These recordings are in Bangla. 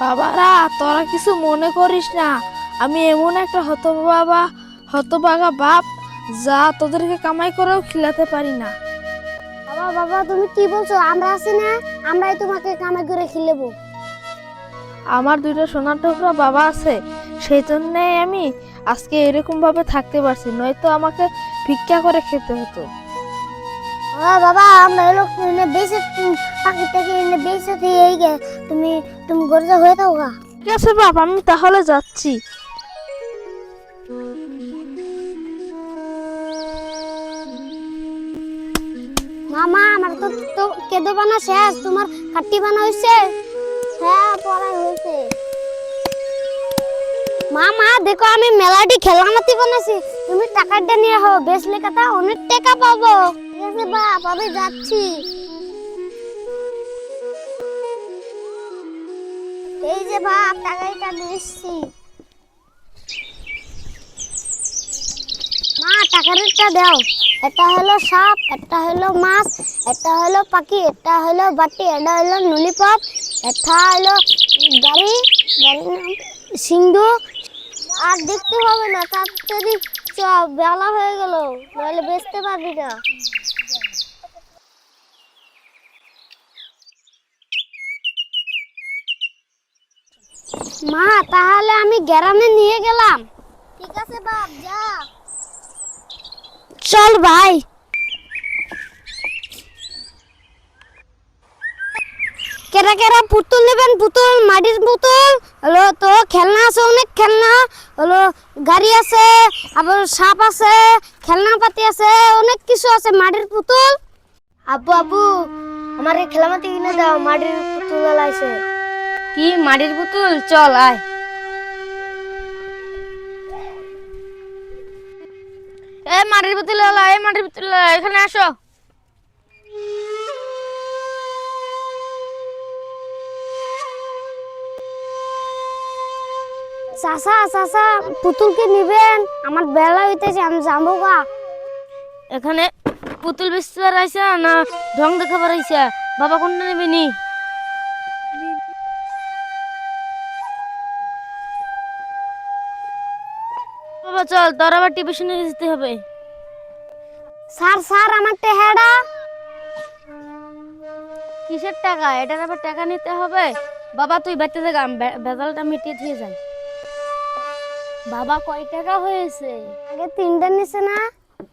বাবারা তোরা কিছু মনে করিস না। আমি এমন একটা হত হতবাবা হতবাগা বাপ যা তোদেরকে কামাই করেও খিলাতে পারি না। বাবা বাবা তুমি কি বলছো? আমরা আছি না আমরাই তোমাকে কামাই করে খিলেবো। আমার দুইটা সোনার টুকরা বাবা আছে সেই জন্যই আমি আজকে এরকম ভাবে থাকতে পারছি নয়তো আমাকে ভিক্ষা করে খেতে হতো। বাবা বাবা আমরা এলো এনে বেঁচে পাখি থেকে এনে বেঁচে দিয়ে তুমি তুমি গরজা হয়ে থাকো গা। ঠিক আছে বাপ আমি তাহলে যাচ্ছি। মামা আমার তো তো কেদো বানা শেষ তোমার কাটি বানা হয়েছে হ্যাঁ পড়াই হয়েছে মামা দেখো আমি মেলাটি খেলনামাতি বানাইছি। তুমি টাকাটা নিয়ে হো বেচলে কথা অনেক টাকা পাবো। ঠিক আছে বাপ আমি যাচ্ছি। এই যে বাপ টাকাটা নিচ্ছি মা টাকাটা দাও। এটা হলো সাপ, এটা হলো মাছ, এটা হলো পাখি, এটা হলো বাটি, এটা হলো ললিপপ, এটা হলো গাড়ি, গাড়ির নাম সিন্ধু। আর দেখতে হবে না তাড়াতাড়ি চ বেলা হয়ে গেল নাহলে বেচতে পারবি না। মা, তাহলে আমি গ্রামে নিয়ে গেলাম। ঠিক আছে বাপ, যা। চল ভাই। কেরা কেরা পুতুল নেবেন? পুতুল, মাটির পুতুল? হলো তো খেলনা আছে, অনেক খেলনা। হলো গাড়ি আছে, আবার সাপ আছে খেলনা পাতি আছে, অনেক কিছু আছে, মাটির পুতুল। আব্বু আব্বু, আমার এই খেলনাপাতি কিনে দাও, মাটির পুতুল আছে। কি, মাটির পুতুল? চল, আয়। এ, মাটির পুতুল এ, মাটির পুতুল এখানে আসো। চাচা চাচা পুতুলকে নিবেন। আমার বেলা হইতেছে আমি যাব গা। এখানে পুতুল বেচতে পারাইছে না ঢং দেখা পারাইছে বাবা কোনটা নেবে নি? বাবা চল তোর আবার টিউশনে যেতে হবে। স্যার স্যার আমার টেহারা কিসের টাকা? এটার আবার টাকা নিতে হবে? বাবা তুই বেঁচে থাকা বেজালটা মিটিয়ে দিয়ে যাই। বাবা কয় টাকা হয়েছে? আগে তিনটা নিছে না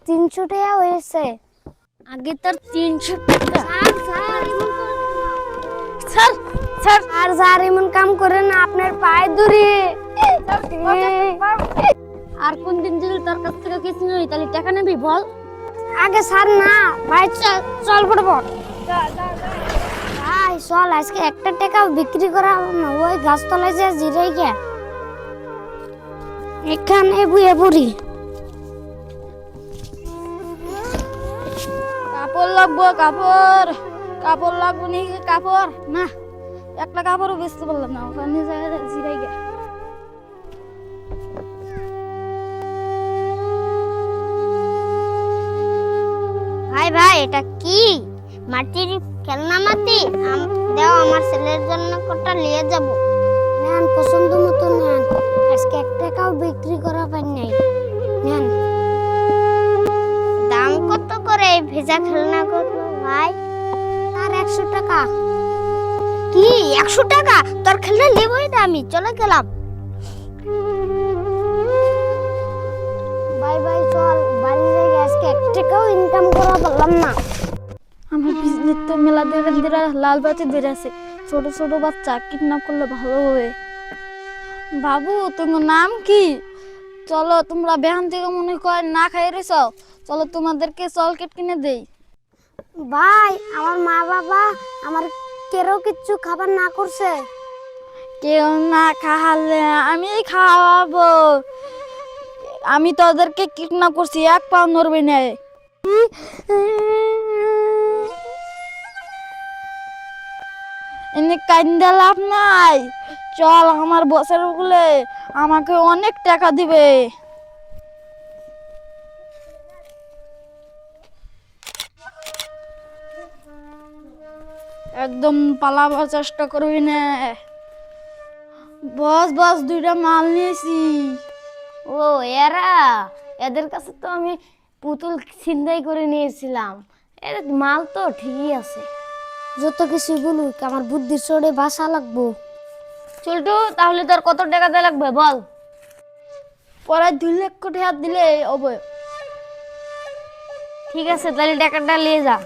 তিনশো টাকা হয়েছে। আগে তোর তিনশো টাকা। Sir sir. আর স্যার এমন কাম করে না আপনার পায়ে ধরে। আর কোন দিন যদি তোর কাছ থেকে কিছু নেই তাহলে টাকা নেবি বল। আগে স্যার না ভাই চল চল পড়ব ভাই চল আজকে একটা টাকা বিক্রি করা হবে না। ওই গাছতলায় যে জিরাই গে এখানে বুয়ে বুড়ি। কাপড় লাগবো কাপড়। কাপড় লাগবো নি কাপড়? না একটা কাপড়ও বেচতে পারলাম না ওখানে জিরাই গে। ভাই ভাই এটা কি? মাটির খেলনা মাটি? দাও আমার ছেলের জন্য কটা নিয়ে যাব। নেন পছন্দ এক বিক্রি করা পাই নাই। নেন। দাম কত করে এই ভেজা খেলনা গুলো, ভাই? আর একশো টাকা। কি, একশো টাকা? তোর খেলনা নেবই না আমি, চলে গেলাম। বাই বাই চল, বাড়ি যাই, আজকে এক টাকাও ইনকাম করা পারলাম না। আমার বিজনেস তো মেলা দিয়ে দিরা লাল বাতি বেড়ে আছে। ছোট ছোট বাচ্চা কিডন্যাপ করলে ভালো হবে। বাবু তোমার নাম কি? চলো তোমরা বেহান থেকে মনে কর না খাই রেছ চলো তোমাদেরকে চলকেট কিনে দেই। ভাই আমার মা বাবা আমার কেরো কিচ্ছু খাবার না করছে। কেউ না খাওয়ালে আমি খাওয়াবো। আমি তোদেরকে কিডন্যাপ করছি এক পাও নড়বে না। এনে কান্দা লাভ নাই। চল আমার বসের বলে আমাকে অনেক টাকা দিবে। একদম পালাবার চেষ্টা করবি না। বস বস দুইটা মাল নিয়েছি। ও এরা? এদের কাছে তো আমি পুতুল ছিনতাই করে নিয়েছিলাম। এর মাল তো ঠিকই আছে। যত কিছু বলুক আমার বুদ্ধির চড়ে ভাষা লাগবো। চলটু তাহলে তোর কত টাকা দেওয়া লাগবে বল। পরে দুই লক্ষ টাকা দিলে হবে। ঠিক আছে তাহলে টাকাটা নিয়ে যা।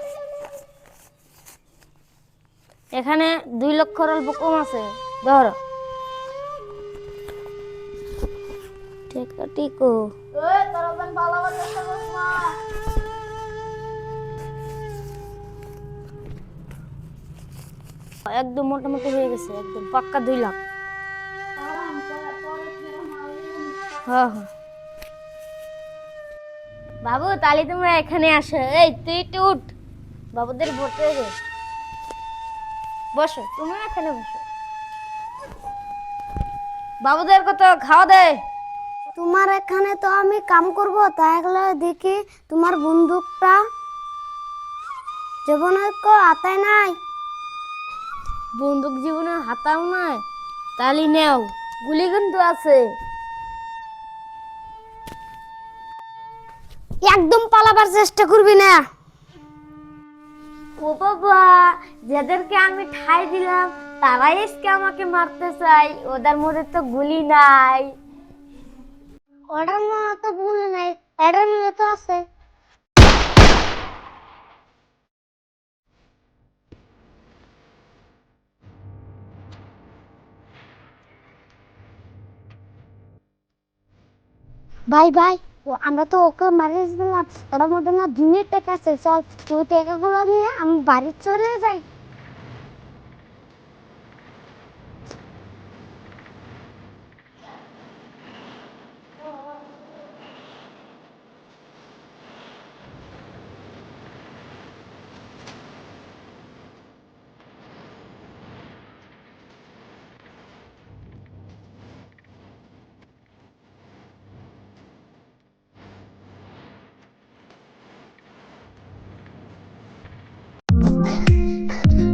এখানে দুই লক্ষর অল্প কম আছে ধর। টাকা একদম মোটামুটি হয়ে গেছে একদম পাক্কা দুই লাখ। বাবু তাহলে তোমরা এখানে আসো। এই তুই একটু উঠ। বাবুদের বসে রে বসো তুমি এখানে বসো। বাবুদের কত খাওয়া দেয় তোমার এখানে তো আমি কাম করব তাহলে দেখি তোমার বন্দুকটা। জীবনে কো আতায় নাই। বন্দুক জীবনে হাতাও নাই। তালি নেও গুলি কিন্তু আছে। একদম পালাবার চেষ্টা করবি না। ও বাবা যাদেরকে আমি ঠাই দিলাম তারাই আজকে আমাকে মারতে চাই ওদের মধ্যে তো গুলি নাই। ওটার মধ্যে তো গুলি নাই এটার মধ্যে তো আছে। ভাই ভাই ও আমরা তো ওকে মারি দিলাম, ওর মধ্যে না দিনের টাকা আছে, চল তুই টাকাগুলো নিয়ে আমি বাড়ি চলে যাই।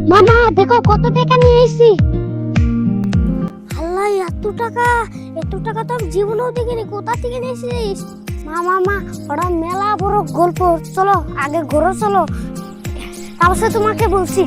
মামা দেখো কত টাকা নিয়ে এসেছি। আল্লাহ এত টাকা? এত টাকা তো আমি জীবনেও দেখিনি। কোথা থেকে নিয়ে এসেছিস? মা মামা ওরা মেলা বড় গল্প। চলো আগে ঘোরো চলো। তারপর তোমাকে বলছি।